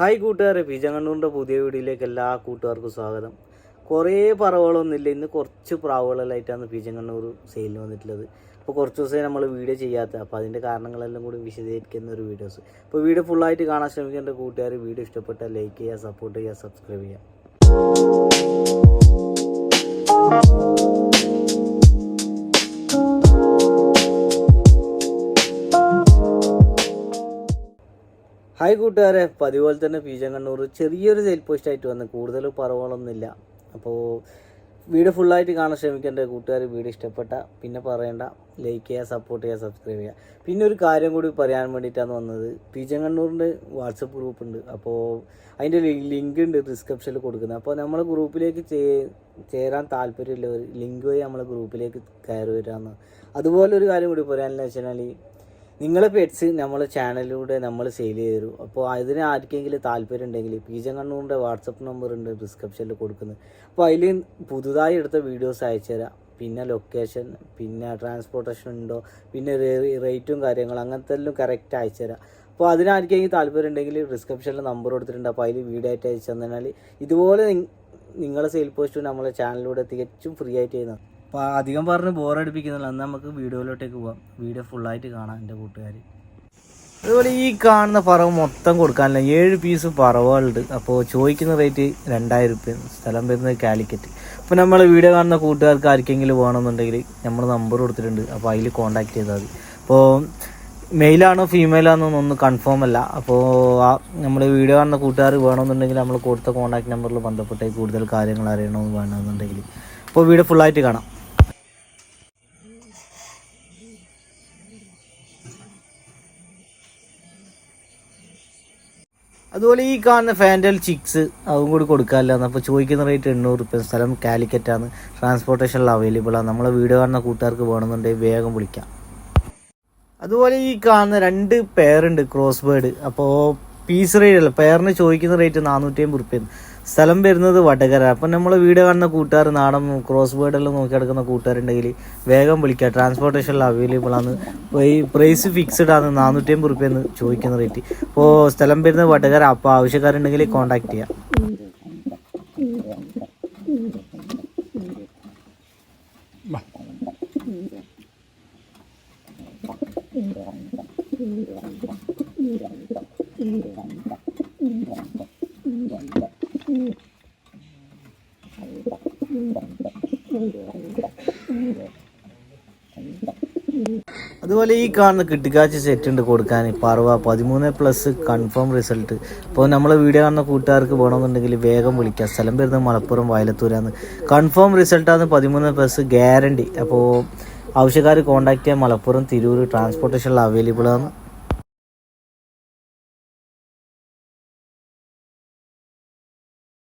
Hi കൂട്ടുകാരെ പിജങ്ങണ്ണൂറിന്റെ പുതിയ വീഡിയോയിലേക്ക് എല്ലാ കൂട്ടുകാർക്കും സ്വാഗതം. കുറേ പറവുകളൊന്നുമില്ല. ഇന്ന് കുറച്ച് പ്രാവുകളിലായിട്ടാണ് പിജങ്ങണ്ണൂർ സെയിലിന് വന്നിട്ടുള്ളത്. അപ്പോൾ കുറച്ച് ദിവസമായി നമ്മൾ വീഡിയോ ചെയ്യാത്ത അപ്പോൾ അതിന്റെ കാരണങ്ങളെല്ലാം കൂടി വിശദീകരിക്കുന്ന ഒരു വീഡിയോസ് അപ്പോൾ വീഡിയോ ഫുള്ളായിട്ട് കാണാൻ ശ്രമിക്കേണ്ട കൂട്ടുകാർ വീഡിയോ ഇഷ്ടപ്പെട്ടാൽ ലൈക്ക് ചെയ്യുക സപ്പോർട്ട് ചെയ്യുക സബ്സ്ക്രൈബ് ചെയ്യുക. ഹായ് കൂട്ടുകാരെ. പതിപോലെ തന്നെ പീജങ്കണ്ണൂർ ചെറിയൊരു സെയിൽ പോസ്റ്റ് ആയിട്ട് വന്ന് കൂടുതൽ പറവുകളൊന്നുമില്ല അപ്പോൾ വീഡിയോ ഫുള്ളായിട്ട് കാണാൻ ശ്രമിക്കേണ്ട കൂട്ടുകാർ വീഡിയോ ഇഷ്ടപ്പെട്ട പിന്നെ പറയേണ്ട ലൈക്ക് ചെയ്യുക സപ്പോർട്ട് ചെയ്യുക സബ്സ്ക്രൈബ് ചെയ്യുക. പിന്നെ ഒരു കാര്യം കൂടി പറയാൻ വേണ്ടിയിട്ടാണ് വന്നത്. പീജങ്കണ്ണൂരിന്റെ വാട്സപ്പ് ഗ്രൂപ്പ് ഉണ്ട്. അപ്പോൾ അതിന്റെ ലിങ്ക് ഉണ്ട് ഡിസ്ക്രിപ്ഷനിൽ കൊടുക്കുന്നത്. അപ്പോൾ നമ്മൾ ഗ്രൂപ്പിലേക്ക് ചേരാൻ താല്പര്യമുള്ളവർ ലിങ്ക് വഴി നമ്മളെ ഗ്രൂപ്പിലേക്ക് കയറി വരാമെന്ന് അതുപോലെ ഒരു കാര്യം കൂടി പറയാനെന്ന് വെച്ചാൽ നിങ്ങളെ പെറ്റ്സ് നമ്മളെ ചാനലിലൂടെ നമ്മൾ സെയിൽ ചെയ്ത് തരും അപ്പോൾ അതിന് ആർക്കെങ്കിലും താല്പര്യം ഉണ്ടെങ്കിൽ പീജൻ കണ്ണൂറിന്റെ വാട്സപ്പ് നമ്പർ ഉണ്ട് ഡിസ്ക്രിപ്ഷനിൽ കൊടുക്കുന്നത്. അപ്പോൾ അതിൽ പുതുതായി എടുത്ത വീഡിയോസ് അയച്ചു തരാം. പിന്നെ ലൊക്കേഷൻ പിന്നെ ട്രാൻസ്പോർട്ടേഷൻ ഉണ്ടോ പിന്നെ റേറ്റും കാര്യങ്ങളും അങ്ങനത്തെ എല്ലാം കറക്റ്റ് അയച്ചു തരാം. അപ്പോൾ അതിനാർക്കെങ്കിലും താല്പര്യം ഉണ്ടെങ്കിൽ ഡിസ്ക്രിപ്ഷനിൽ നമ്പർ കൊടുത്തിട്ടുണ്ട്. അപ്പോൾ അതിൽ വീഡിയോ ആയിട്ട് അയച്ചു തന്നാൽ ഇതുപോലെ നിങ്ങളുടെ നിങ്ങളെ സെയിൽ പോസ്റ്റ് നമ്മളെ ചാനലിലൂടെ തികച്ചും ഫ്രീ ആയിട്ട് ചെയ്യുന്നത് അപ്പോൾ അധികം പറഞ്ഞ് ബോറടിപ്പിക്കുന്നില്ല അന്ന് നമുക്ക് വീഡിയോയിലോട്ടേക്ക് പോവാം. വീഡിയോ ഫുള്ളായിട്ട് കാണാം എന്റെ കൂട്ടുകാർ അതുപോലെ ഈ കാണുന്ന പറവ് മൊത്തം കൊടുക്കാനില്ല. ഏഴ് പീസ് പറവുകളുണ്ട്. അപ്പോൾ ചോദിക്കുന്ന റേറ്റ് രണ്ടായിരം റുപ്യ സ്ഥലം വരുന്നത് കാലിക്കറ്റ്. അപ്പോൾ നമ്മൾ വീഡിയോ കാണുന്ന കൂട്ടുകാർക്ക് ആർക്കെങ്കിലും വേണമെന്നുണ്ടെങ്കിൽ നമ്മൾ നമ്പർ കൊടുത്തിട്ടുണ്ട്. അപ്പോൾ അതിൽ കോൺടാക്ട് ചെയ്താൽ മതി. അപ്പോൾ മെയിലാണോ ഫീമെയിലാണോ എന്നൊന്നും കൺഫേം അല്ല. അപ്പോൾ ആ നമ്മൾ വീഡിയോ കാണുന്ന കൂട്ടുകാർ വേണമെന്നുണ്ടെങ്കിൽ നമ്മൾ കൊടുത്ത കോൺടാക്ട് നമ്പറിൽ ബന്ധപ്പെട്ട് കൂടുതൽ കാര്യങ്ങൾ അറിയണമെന്ന് വേണമെന്നുണ്ടെങ്കിൽ. അപ്പോൾ വീഡിയോ ഫുള്ളായിട്ട് കാണാം. അതുപോലെ ഈ കാണുന്ന ഫാൻഡൽ ചിക്സ് അതും കൂടി കൊടുക്കാമല്ലോ അപ്പോൾ ചോദിക്കുന്ന റേറ്റ് എണ്ണൂറ് റുപ്യ. സ്ഥലം കാലിക്കറ്റാണ് ട്രാൻസ്പോർട്ടേഷനിൽ അവൈലബിൾ ആണ്. നമ്മളെ വീഡിയോ കാണുന്ന കൂട്ടുകാർക്ക് വേണമെന്നുണ്ടെങ്കിൽ വേഗം വിളിക്കാം. അതുപോലെ ഈ കാണുന്ന രണ്ട് പേരുണ്ട് ക്രോസ് ബേർഡ് അപ്പോൾ പീസ് റേറ്റ് അല്ല. പേറിന് ചോദിക്കുന്ന റേറ്റ് നാനൂറ്റി അമ്പത് റുപ്യ സ്ഥലം വരുന്നത് വടകര. അപ്പം നമ്മൾ വീഡിയോ കാണുന്ന കൂട്ടുകാർ നാടൻ ക്രോസ് ബേർഡ് എല്ലാം നോക്കി നടക്കുന്ന കൂട്ടുകാരുണ്ടെങ്കിൽ വേഗം വിളിക്കുക ട്രാൻസ്പോർട്ടേഷനിൽ അവൈലബിൾ ആണ്. പ്രൈസ് ഫിക്സ്ഡ് ആണ്. നാനൂറ്റി അമ്പത് റുപ്യ എന്ന് ചോദിക്കുന്ന റേറ്റ് അപ്പോൾ സ്ഥലം വരുന്നത് വടകര. അപ്പോൾ ആവശ്യക്കാരുണ്ടെങ്കിൽ കോൺടാക്ട് ചെയ്യാം. അതുപോലെ ഈ കാണുന്ന കിട്ടിക്കാച്ച് സെറ്റ് ഉണ്ട് കൊടുക്കാൻ പറവ പതിമൂന്ന് പ്ലസ് കൺഫേം റിസൾട്ട് അപ്പോൾ നമ്മൾ വീഡിയോ കാണുന്ന കൂട്ടുകാർക്ക് വേണമെന്നുണ്ടെങ്കിൽ വേഗം വിളിക്കാം. സ്ഥലം വരുന്നത് മലപ്പുറം വയലത്തൂരാണ് കൺഫേം റിസൾട്ടാണ് പതിമൂന്ന് പ്ലസ് ഗ്യാരണ്ടി അപ്പോൾ ആവശ്യക്കാർ കോൺടാക്ട് ചെയ്യാൻ മലപ്പുറം തിരൂർ ട്രാൻസ്പോർട്ടേഷനിൽ അവൈലബിൾ ആണ്.